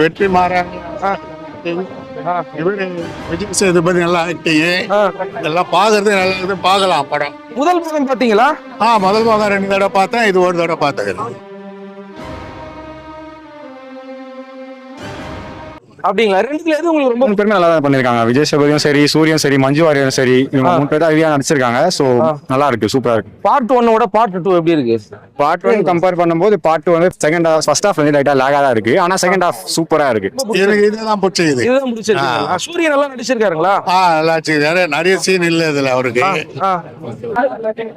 வெற்றி மாறன் இவரு விஜய் சேதுபதி நல்லா ஆக்டிங்கு. இதெல்லாம் பார்க்கறது நல்லா இருக்குது. பார்க்கலாம் படம். முதல் பாகம் பாத்தீங்களா ஆ முதல் பாகம் ரெண்டு தடவை பார்த்தேன். இது ஒரு தடவை பார்த்தது. அப்படிங்களா? ரெண்டுல எது உங்களுக்கு ரொம்ப மூணு பேருமே நல்லா தான் பண்ணிருக்காங்க விஜய் சேதுபதியும் சரி சூரியன் சரி மஞ்சு வாரியரும் சரி இவங்க மூணு பேர் தான் ஹெவியா நடிச்சிருக்காங்க. சோ நல்லா இருக்கு சூப்பரா இருக்கு. பார்ட் ஒன்னோட பார்ட் டூ எப்படி இருக்கு? பார்ட் ஒன் கம்பேர் பண்ணும்போது பார்ட் டூ வந்து செகண்ட் ஹாஃப் ஃபர்ஸ்ட் ஹாஃப் வந்து லைட்டா லேகா தான் இருக்கு. ஆனா செகண்ட் ஹாஃப் சூப்பரா இருக்கு. எனக்கு இதுதான் பிடிச்சது. இதுதான் முடிச்சிருக்கீங்களா சூரியன் எல்லாம் நடிச்சிருக்காருங்களா? ஆ நல்லா வச்சுக்கிறாரு நிறைய சீன் இல்லை இதுல அவருக்கு.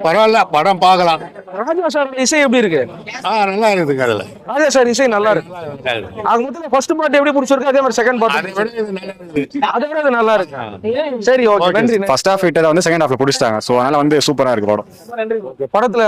பரவாயில்ல படம் பார்க்கலாம். ராஜா சார் இசை எப்படி இருக்கு? ஆ நல்லா இருக்குதுங்க அதுல. ராஜா சார் இசை நல்லா இருக்கு. அது மொத்தம் ஃபர்ஸ்ட் பார்ட் எப்படி பிடிச்சிருக்கு? அதே மாதிரி செகண்ட் இது நல்லா இருக்குது அதை விட இது நல்லா இருக்கு? சரி ஓகே நன்றி ஃபர்ஸ்ட் ஹாஃப் ஹிட்டை வந்து செகண்ட் ஹாஃப்ல பிடிச்சிட்டாங்க. சோ அதனால வந்து சூப்பரா இருக்கு படம். நன்றி படத்துல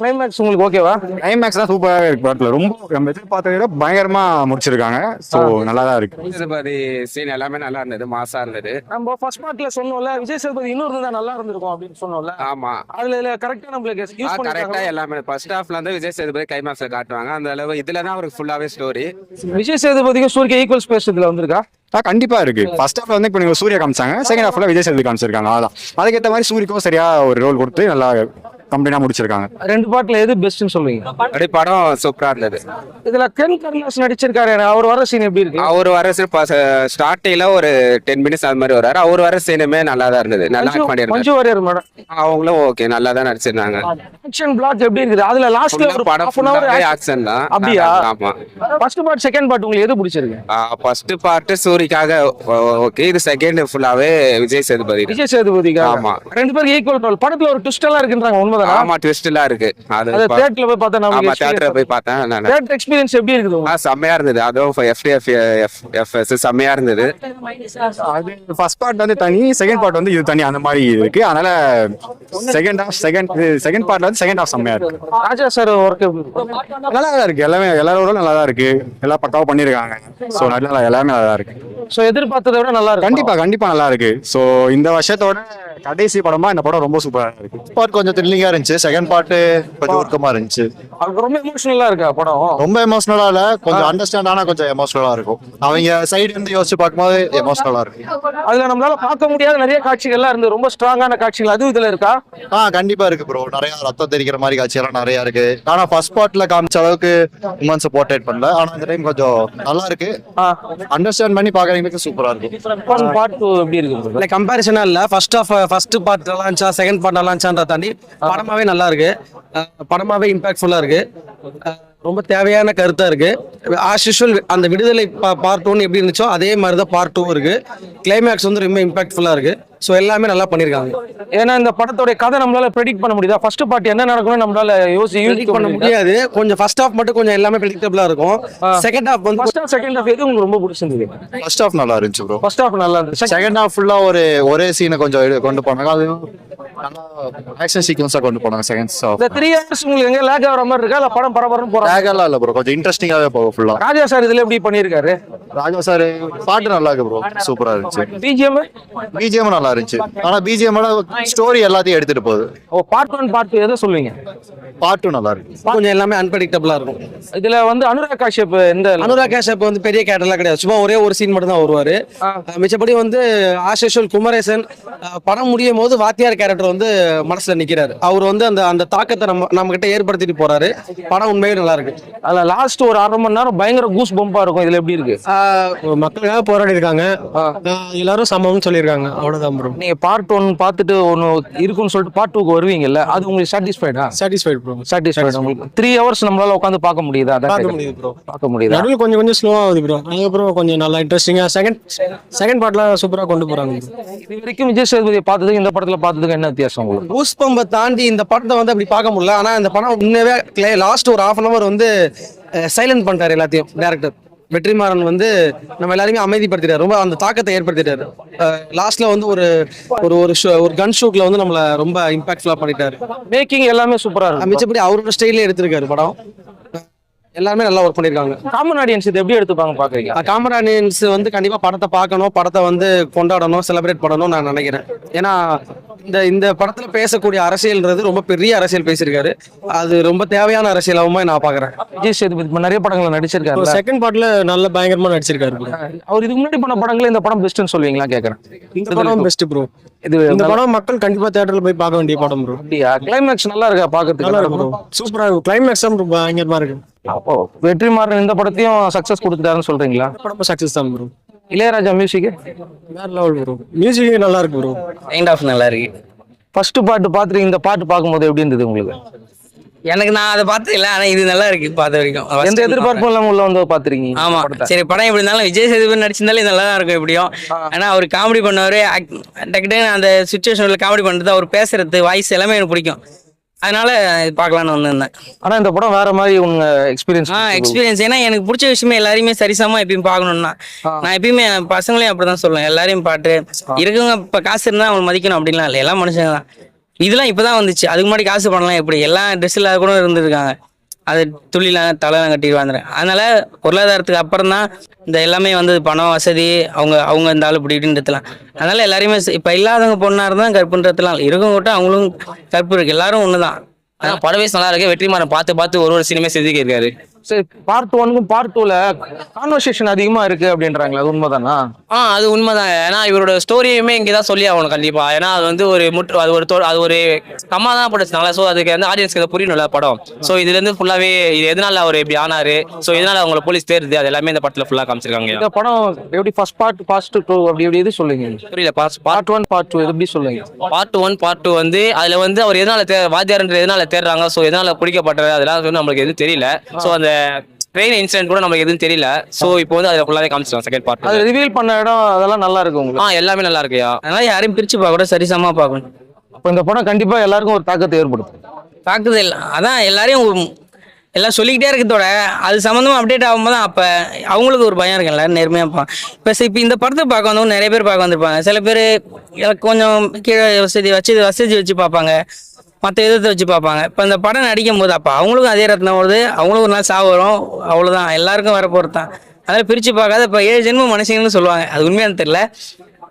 கிளைமேக்ஸ் உங்களுக்கு ஓகேவா கிளைமேக்ஸ் தான் சூப்பரா இருக்கு படத்துல. ரொம்ப நம்ம எதிர்பார்த்ததை விட பயங்கரமா முடிச்சிருக்காங்க. சோ நல்லா தான் இருக்கு. சேதுபதி சீன் எல்லாமே நல்லா இருந்தது மாசா இருந்தது. நம்ம ஃபர்ஸ்ட் பார்ட்ல சொன்னோம்ல விஜய் சேதுபதி இன்னொரு இருந்தா நல்லா இருந்திருக்கும் அப்படின்னு சொன்னோம்ல. ஆமா. அதுல கரெக்டா நம்மளுக்கு யூஸ் கரெக்டா எல்லாமே. ஃபர்ஸ்ட் ஹாஃப்ல இருந்து விஜய் சேதுபதி கைமாக்ஸ்ல காட்டுவாங்க. அந்த அளவு இதுல தான் அவருக்கு ஃபுல்லாவே ஸ்டோரி விஜய் சேதுபதிக்கும் சூரிய ஈக்குவல் ஸ்பேஸ் இதுல வந்திருக்கா? ஆ கண்டிப்பா இருக்கு. ஃபர்ஸ்ட் ஹாஃப்ல வந்து இப்போ நீங்க சூர்யா காமிச்சாங்க. செகண்ட் ஹாஃப்ல விஜய் சேதுபதி காமிச்சிருக்காங்க. அதான் அதுக்கேற்ற மாதிரி சூரியக்கும் சரியா ஒரு ரோல் கொடுத்து நல்லா கம்பெனியா முடிச்சிருக்காங்க. ரெண்டு பார்ட்ல எது பெஸ்ட்னு சொல்லுவீங்க? அப்படி படம் சூப்பரா இருந்தது. இதுல கென் கருணாஸ் நடிச்சிருக்காரு. அவர் வர சீன் எப்படி இருக்கு? அவர் வர ஸ்டார்டிங்ல ஒரு டென் மினிட்ஸ் அது மாதிரி வராரு அவர் வர சீனுமே நல்லா தான் இருந்தது. நல்லா பண்ணிருந்தாரு மஞ்சு வாரியர் மேடம். அவங்களும் ஓகே நல்லா தான் நடிச்சிருந்தாங்க. ஆக்ஷன் பிளாக் எப்படி இருக்குது? அதுல லாஸ்ட்ல ஒரு படம் ஃபுல்லாவே ஆக்ஷன் தான். அப்படியா? ஆமா. ஃபர்ஸ்ட் பார்ட் செகண்ட் பார்ட் உங்களுக்கு எது பிடிச்சிருக்கு? ஃபர்ஸ்ட் பார்ட் சூரிக்காக ஓகே இது செகண்ட் ஃபுல்லாவே விஜய் சேதுபதி. விஜய் சேதுபதிக்கு ஆமா. ரெண்டு பேருக்கு ஈக்குவல் ரோல் படத்துல ஒரு ட்விஸ்ட் எல்லாம் இருக்குன்றாங்க உண்மைதானா? ஆமா ட்விஸ்ட் எல்லாம் இருக்கு. அது அது தியேட்டர்ல போய் பார்த்தா ஆமா நமக்கு தியேட்டர்ல போய் பார்த்தேன் நான் தியேட்டர் எக்ஸ்பீரியன்ஸ் எப்படி இருக்குது ஆ செம்மையா இருந்தது. அதுவும் எஃப்டிஎஃப் எஃப்எஸ் செம்மையா இருந்தது. அது ஃபர்ஸ்ட் பார்ட் வந்து தனி செகண்ட் பார்ட் வந்து இது தனி அந்த மாதிரி இருக்கு. அதனால செகண்ட் ஹாஃப் செகண்ட் செகண்ட் பார்ட்ல வந்து செகண்ட் ஹாஃப் செம்மையா இருக்கு. ராஜா சார் ஒர்க் நல்லா தான் இருக்கு. எல்லாமே எல்லாரோட நல்லா தான் இருக்கு. எல்லாம் பக்காவா பண்ணிருக்காங்க. சோ நல்லா எல்லாமே நல்லா தான் இருக்கு. சோ எதிர்பார்த்ததை விட நல்லா இருக்கு கண்டிப்பா கண்டிப்பா நல்லா இருக்கு. சோ இந்த வருஷத்தோட கடைசி படமா இந்த படம் ரொம்ப சூப்பரா இருக்கு. பார்ட் கொஞ்சம் த்ரில்லிங்கா இருந்துச்சு. செகண்ட் பார்ட் கொஞ்சம் உருக்கமா இருந்துச்சு. அது ரொம்ப எமோஷனலா இருக்கா படம்? ரொம்ப எமோஷனலா இல்ல. கொஞ்சம் அண்டர்ஸ்டாண்ட் ஆனா கொஞ்சம் எமோஷனலா இருக்கும். அவங்க சைடு இருந்து யோசிச்சு பார்க்கும்போது எமோஷனலா இருக்கும் அதுல நம்மளால பார்க்க முடியாத நிறைய காட்சிகள்லாம் இருந்து ரொம்ப ஸ்ட்ராங்கான காட்சிகள் அதுவும் இதுல இருக்கா? ஆ கண்டிப்பா இருக்கு ப்ரோ நிறைய ரத்தம் தெரிக்கிற மாதிரி காட்சியெல்லாம் நிறைய இருக்கு. ஆனா ஃபர்ஸ்ட் பார்ட்ல காமிச்ச அளவுக்கு உமன்ஸ் போர்ட்ரேட் பண்ணல. ஆனா இந்த டைம் கொஞ்சம் நல்லா இருக்கு. அண்டர்ஸ்டாண்ட் பண்ணி பாக்குறவங்களுக்கு சூப்பரா இருக்கும். பார்ட் டூ எப்படி இருக்கு இல்லை கம்பேரிசனா இல்ல. ஃபர்ஸ்ட் ஆஃப் ஃபர்ஸ்ட் பார்ட் நல்லா இருந்துச்சா? செகண்ட் பார்ட் நல்லா இருந்துச்சான்ற தாண்டி படமாவே நல்லா இருக்கு. அஹ் படமாவே இம்பாக்ட்ஃபுல்லா இருக்கு. ரொம்ப தேவையான கருத்தா இருக்கு. ஆஸ் யூஷுவல் அந்த விடுதலை பார்ட் ஒன் எப்படி இருந்துச்சோ அதே மாதிரி தான் பார்ட் டூ இருக்கு. கிளைமேக்ஸ் வந்து ரொம்ப இம்பாக்ட்ஃபுல்லா இருக்கு. ஸோ எல்லாமே நல்லா பண்ணியிருக்காங்க ஏன்னா இந்த படத்தோட கதை நம்மளால ப்ரெடிக்ட் பண்ண முடியுதா? ஃபர்ஸ்ட் பார்ட் என்ன நடக்கும்னு நம்மளால யோசி ப்ரெடிக்ட் பண்ண முடியாது? கொஞ்சம் ஃபர்ஸ்ட் ஹாஃப் மட்டும் கொஞ்சம் எல்லாமே ப்ரெடிக்டபிளா இருக்கும். செகண்ட் ஹாஃப் வந்து ஃபர்ஸ்ட் ஹாஃப் செகண்ட் ஹாஃப் எது உங்களுக்கு ரொம்ப பிடிச்சிருந்தது? ஃபர்ஸ்ட் ஹாஃப் நல்லா இருந்துச்சு ப்ரோ ஃபர்ஸ்ட் ஹாஃப் நல்லா இருந்துச்சு. செகண்ட் ஹாஃப் ஃபுல்லா ஒரு ஒரே சீனை கொஞ்சம் கொண்டு போனாங்க. அது நல்லா ஆக்ஷன் சீக்வன்ஸா கொண்டு போனாங்க செகண்ட் ஹாஃப் இந்த த்ரீ ஹவர்ஸ் உங்களுக்கு எங்க லேக் ஆகிற மாதிரி இருக்கா? இல்ல படம் பரபரன்னு போறாங்க? டேகெல்லாம் இல்ல ப்ரோ கொஞ்சம் இன்ட்ரெஸ்டிங்காவே போகும் ஃபுல்லா ராஜா சார் இதுல எப்படி பண்ணியிருக்காரு ராஜா சார் பாட்டு நல்லா இருக்கு ப்ரோ சூப்பரா இருந்துச்சு. பிஜிஎம் பிஜிஎம் நல்லா இருந்துச்சு. ஆனா பிஜிஎம் ஸ்டோரி எல்லாத்தையும் எடுத்துட்டு போகுது. ஓ பார்ட் ஒன் பார்ட் டூ எதை சொல்லுவீங்க? பாட்டும் நல்லா இருக்கு. கொஞ்சம் எல்லாமே அன்பிரடிக்டபிளா இருக்கும். இதுல வந்து அனுராக் காஷ்யப் எந்த அனுராக் காஷ்யப் வந்து பெரிய கேட்டர்லாம் கிடையாது. சும்மா ஒரே ஒரு சீன் மட்டும் தான் வருவாரு மிச்சபடி வந்து ஆஷேஷுவல் குமரேசன் படம் முடியும் போது வாத்தியார் கேரக்டர் வந்து மனசுல நிக்கிறாரு. அவர் வந்து அந்த அந்த தாக்கத்தை நம்ம நம்ம கிட்ட ஏற்படுத்திட்டு போறாரு. படம் உண்மையே நல்லா இருக்கு. அதுல லாஸ்ட் ஒரு அரை மணி நேரம் பயங்கர கூஸ் பம்பா இருக்கும். இதுல எப்படி இருக்கு? மக்களுக்காக போராடி இருக்காங்க எல்லாரும் சமம்னு சொல்லியிருக்காங்க. அவ்வளவுதான். ப்ரோ நீங்க பார்ட் ஒன் பார்த்துட்டு ஒன்னு இருக்குன்னு சொல்லிட்டு பார்ட் டூக்கு வருவீங்கல்ல அது உங்களுக்கு சாட்டிஸ்ஃபைடா சாட்டிஸ்ஃபைட் ப்ரோ சாட்டிஸ்ஃபைட் உங்களுக்கு. த்ரீ ஹவர்ஸ் நம்மளால உட்காந்து பார்க்க முடியுதா? பார்க்க. முடியுது ப்ரோ பார்க்க முடியுதா? நடுவில் கொஞ்சம் கொஞ்சம் ஸ்லோ ஆகுது ப்ரோ அதுக்கப்புறம் கொஞ்சம் நல்லா இன்ட்ரெஸ்டிங்கா செகண்ட் செகண்ட் பார்ட்லாம் சூப்பரா கொண்டு போறாங்க. இது வரைக்கும் விஜய் சேதுபதியை பார்த்ததுக்கு இந்த படத்துல பார்த்ததுக்கு என்ன வித்தியாசம் உங்களுக்கு? பூஸ் பம்பை தாண்டி இந்த படத்தை வந்து அப்படி பார்க்க முடியல. ஆனா இந்த படம் உண்மையாவே லாஸ்ட் ஒரு ஹாஃப் அன் அவர் வந்து சைலண்ட் பண்ணிட்டாரு எல்லாத்தையும் டேரக்டர் வெற்றிமாறன் வந்து நம்ம எல்லாரையுமே அமைதிப்படுத்திட்டாரு. ரொம்ப அந்த தாக்கத்தை ஏற்படுத்திட்டாரு. லாஸ்ட்ல வந்து ஒரு ஒரு ஒரு ஒரு கன் ஷூட்ல வந்து நம்மள ரொம்ப இம்பாக்ட்ஃபுல்லா பண்ணிட்டாரு. மேக்கிங் எல்லாமே சூப்பரா மிச்சப்படி அவரோட ஸ்டைலே எடுத்திருக்காரு படம். எல்லாருமே நல்லா ஒர்க் பண்ணியிருக்காங்க காமன் ஆடியன்ஸ் இது எப்படி எடுத்துப்பாங்க பாக்குறீங்க? காமரானியன்ஸ் வந்து கண்டிப்பா படத்தை பார்க்கணும் படத்தை வந்து கொண்டாடணும் செலிப்ரேட் பண்ணணும் நான் நினைக்கிறேன். ஏன்னா இந்த இந்த படத்துல பேசக்கூடிய அரசியல்ன்றது ரொம்ப பெரிய அரசியல் பேசியிருக்காரு. அது ரொம்ப தேவையான அரசியலாவும் நான் பாக்குறேன். விஜய் சேதுபதி நிறைய படங்கள் நடிச்சிருக்காரு செகண்ட் பார்ட்ல நல்ல பயங்கரமா நடிச்சிருக்காரு. அவர் இதுக்கு முன்னாடி பண்ண படங்களே இந்த படம் பெஸ்ட்னு சொல்லுவீங்களா கேக்குறேன். இந்த படம் பெஸ்ட் ப்ரோ இது இந்த படம் மக்கள் கண்டிப்பா தியேட்டர்ல போய் பார்க்க வேண்டிய படம் ப்ரோ அப்படியா? கிளைமேக்ஸ் நல்லா இருக்கா நல்லா இருக்கு பாக்குறதுக்கு ப்ரோ சூப்பரா இருக்கும். கிளைமேக்ஸ் பயங்கரமா இருக்கு. அப்போ வெற்றிமாறன் இந்த படத்தையும் சக்சஸ் கொடுத்துட்டாருன்னு சொல்றீங்களா? படம் சக்சஸ் தான் ப்ரோ இளையராஜா மியூசிக் வேற லெவல் ப்ரோ மியூசிக் நல்லா இருக்கு ப்ரோ கைண்ட் ஆஃப் நல்லா இருக்கு. ஃபர்ஸ்ட் பாட்டு பாத்துட்டு இந்த பாட்டு பார்க்கும்போது எப்படி இருந்தது உங்களுக்கு? எனக்கு நான் அதை பார்த்தது இல்லை ஆனா இது நல்லா இருக்கு பார்த்த வரைக்கும். எந்த எதிர்பார்ப்பும் இல்லாம உள்ள வந்து பாத்துருக்கீங்க ஆமா. சரி படம் எப்படி இருந்தாலும் விஜய் சேதுபதி நடிச்சிருந்தாலும் நல்லா தான் இருக்கும் எப்படியும். ஆனா அவர் காமெடி பண்ணவர் டக்கு அந்த சுச்சுவேஷன்ல காமெடி பண்றது அவர் பேசுறது வாய்ஸ் எல்லாமே எனக்கு பிடிக்கும். அதனால இது பார்க்கலான்னு வந்திருந்தேன். ஆனா இந்த படம் வேற மாதிரி உங்க எக்ஸ்பீரியன்ஸ் ஆ எக்ஸ்பீரியன்ஸ் ஏன்னா எனக்கு பிடிச்ச விஷயமே எல்லாரையுமே சரிசமா எப்பயும் பார்க்கணும்னா நான் எப்பயுமே என் பசங்களையும் அப்படிதான் சொல்லுவேன். எல்லாரையும் பாட்டு இருக்கவங்க இப்ப காசு இருந்தா அவங்க மதிக்கணும் அப்படின்லாம் இல்லை. எல்லாம் மனுஷங்க தான். இதெல்லாம் இப்பதான் வந்துச்சு. அதுக்கு முன்னாடி காசு பண்ணலாம் எப்படி? எல்லாம் ட்ரெஸ் இல்லாத கூட இருந்திருக்காங்க. அது துள்ளிலாம் தலைலாம் கட்டி வாழ்ந்துறேன் அதனால பொருளாதாரத்துக்கு அப்புறம் தான் இந்த எல்லாமே வந்து பணம் வசதி அவங்க அவங்க இந்த ஆள் இப்படி இப்படின்றதுலாம் அதனால எல்லாரையுமே இப்போ இல்லாதவங்க பொண்ணா இருந்தால் கற்புன்றதுலாம் இருக்கவங்க கூட அவங்களும் கற்பு இருக்கு. எல்லாரும் ஒன்று தான் ஆனால் படவேஸ் நல்லா இருக்கு. வெற்றிமாறன் பார்த்து பார்த்து ஒரு ஒரு சினிமே செதுக்கி சரி பார்ட் ஒன்னுக்கும் பார்ட் டூல கான்வர்சேஷன் அதிகமா இருக்கு அப்படின்றாங்களா அது உண்மைதானா? ஆ அது உண்மைதான். ஏன்னா இவரோட ஸ்டோரியுமே இங்கே தான் சொல்லி ஆகணும் கண்டிப்பா. ஏன்னா அது வந்து ஒரு முற்று அது ஒரு தொ- அது ஒரு கம்மா தான் படுச்சுனால ஸோ அதுக்கு வந்து ஆடியன்ஸ்க்கு அது புரியணும்ல படம். ஸோ இதுல இருந்து ஃபுல்லாவே இது எதனால அவர் இப்படி ஆனாரு? ஸோ இதனால அவங்கள போலீஸ் தேடுது? அது எல்லாமே இந்த படத்துல ஃபுல்லா காமிச்சிருக்காங்க. இந்த படம் எப்படி ஃபர்ஸ்ட் பார்ட் ஃபர்ஸ்ட் டூ அப்படி எப்படி எது சொல்லுங்க. புரியல பார்ட் ஒன் பார்ட் டூ எப்படி சொல்லுங்க? பார்ட் ஒன் பார்ட் டூ வந்து அதுல வந்து அவர் எதனால தே வாத்தியார்ன்ற எதனால தேடுறாங்க? ஸோ எதனால பிடிக்கப்பட்டது? அதெல்லாம் வந்து நம்மளுக்கு எதுவும் தெரியல. ஸோ அந்த ட்ரெயின் இன்சிடென்ட் கூட நமக்கு எதுவும் தெரியல. ஸோ இப்போ வந்து அதை ஃபுல்லாவே காமிச்சிருக்காங்க செகண்ட் பார்ட் அது ரிவீல் பண்ண இடம் அதெல்லாம் நல்லா இருக்கு உங்களுக்கு? ஆ எல்லாமே நல்லா இருக்குயா அதனால யாரையும் பிரிச்சு பார்க்க கூட சரிசமா பார்க்கணும். அப்ப இந்த படம் கண்டிப்பா எல்லாருக்கும் ஒரு தாக்கத்தை ஏற்படுத்தும். தாக்குதல் அதான் எல்லாரையும் எல்லாம் சொல்லிக்கிட்டே இருக்கிறதோட அது சம்மந்தமா அப்டேட் ஆகும்போது அப்போ அவங்களுக்கு ஒரு பயம் இருக்கு எல்லாரும் நேர்மையாக இருப்பான் இப்போ இப்போ இந்த படத்தை பார்க்க வந்தவங்க நிறைய பேர் பார்க்க வந்திருப்பாங்க. சில பேர் கொஞ்சம் கீழே வசதி வச்சு வசதி வச்சு பார்ப்பாங்க. மற்ற விதத்தை வச்சு பார்ப்பாங்க. இப்போ இந்த படம் நடிக்கும் போது அப்போ அவங்களுக்கும் அதே ரத்னம் வருது. அவங்களுக்கும் ஒரு நாள் சாவு வரும். அவ்வளோதான் எல்லாருக்கும் வர போகிறது தான். அதெல்லாம் பிரித்து பார்க்காத இப்போ ஏழு ஜென்மம் மனுஷங்கன்னு சொல்லுவாங்க. அது உண்மையானு தெரியல.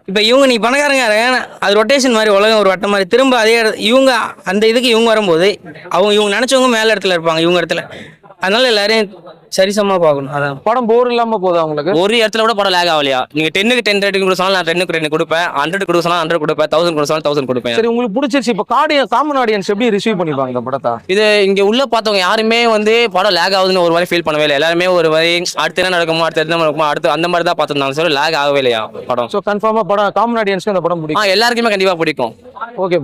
இப்போ இவங்க நீ பணக்காரங்க இருக்காங்க, அது ரொட்டேஷன் மாதிரி உலகம் ஒரு வட்டம் மாதிரி. திரும்ப அதே இவங்க அந்த இதுக்கு இவங்க வரும்போது அவங்க இவங்க நினச்சவங்க மேல இடத்துல இருப்பாங்க. இவங்க இடத்துல. அதனால எல்லாரையும் சரிசமா பார்க்கணும். அதான். படம் போர் இல்லாம போதா உங்களுக்கு? ஒரு இடத்துல கூட படம் லேக் ஆகலையா? நீங்க டென்னுக்கு டென் ரேட்டிங் கொடுக்க சொன்னா நான் டென்னுக்கு ரெண்டு கொடுப்பேன். ஹண்ட்ரட் கொடுக்க சொன்னா ஹண்ட்ரட் கொடுப்பேன். தௌசண்ட் கொடுக்க சொன்னா தௌசண்ட் கொடுப்பேன். சரி உங்களுக்கு பிடிச்சிருச்சு. இப்ப காடி காமன் ஆடியன்ஸ் எப்படி ரிசீவ் பண்ணிப்பாங்க இந்த படத்தை? இது இங்க உள்ள பார்த்தவங்க யாருமே வந்து படம் லேக் ஆகுதுன்னு ஒரு மாதிரி ஃபீல் பண்ணவே இல்லை. எல்லாருமே ஒரு மாதிரி அடுத்து என்ன நடக்குமோ அடுத்து என்ன நடக்குமோ அடுத்து அந்த மாதிரி தான் பார்த்துருந்தாங்க. சொல்லி லேக் ஆகவே இல்லையா படம்? ஸோ கன்ஃபார்மா படம் காமன் ஆடியன்ஸ்க்கு இந்த படம் பிடிக்கும். எல்லாருக்குமே கண்டிப்பா பிடிக்கும். ஓகே